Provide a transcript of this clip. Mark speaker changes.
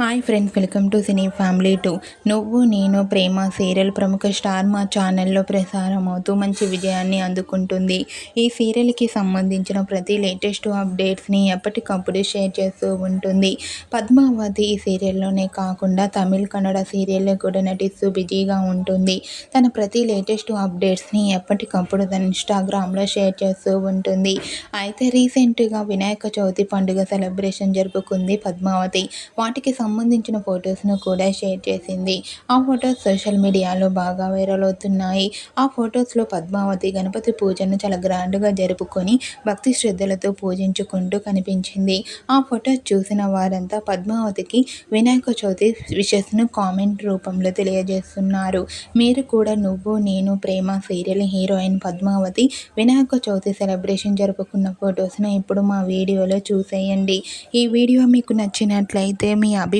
Speaker 1: Hi friends welcome to cine family two Nuvvu Nenu Prema serial ప్రముఖ star మా ఛానల్లో ప్రసారం అవుతూ మంచి విజయాన్ని అందుకుంటుంది. ఈ సీరియల్కి సంబంధించిన ప్రతి లేటెస్ట్ అప్డేట్స్ని ఎప్పటికప్పుడు షేర్ చేస్తూ ఉంటుంది. పద్మావతి ఈ సీరియల్లోనే కాకుండా తమిళ కన్నడ సీరియల్లో కూడా నటిస్తూ బిజీగా ఉంటుంది. తన ప్రతి లేటెస్ట్ అప్డేట్స్ని ఎప్పటికప్పుడు తన ఇన్స్టాగ్రామ్లో షేర్ చేస్తూ ఉంటుంది. అయితే రీసెంట్గా వినాయక చవితి పండుగ సెలబ్రేషన్ జరుపుకుంది పద్మావతి. వాటికి సంబంధించిన ఫొటోస్ను కూడా షేర్ చేసింది. ఆ ఫొటోస్ సోషల్ మీడియాలో బాగా వైరల్ అవుతున్నాయి. ఆ ఫొటోస్లో పద్మావతి గణపతి పూజను చాలా గ్రాండ్గా జరుపుకొని భక్తి శ్రద్ధలతో పూజించుకుంటూ కనిపించింది. ఆ ఫొటోస్ చూసిన వారంతా పద్మావతికి వినాయక చవితి విషెస్ను కామెంట్ రూపంలో తెలియజేస్తున్నారు. మీరు కూడా Nuvvu Nenu Prema serial heroine Padmavathi Vinayaka Chavithi celebration జరుపుకున్న ఫొటోస్ను ఇప్పుడు మా వీడియోలో చూసేయండి. ఈ వీడియో మీకు నచ్చినట్లయితే మీ అభి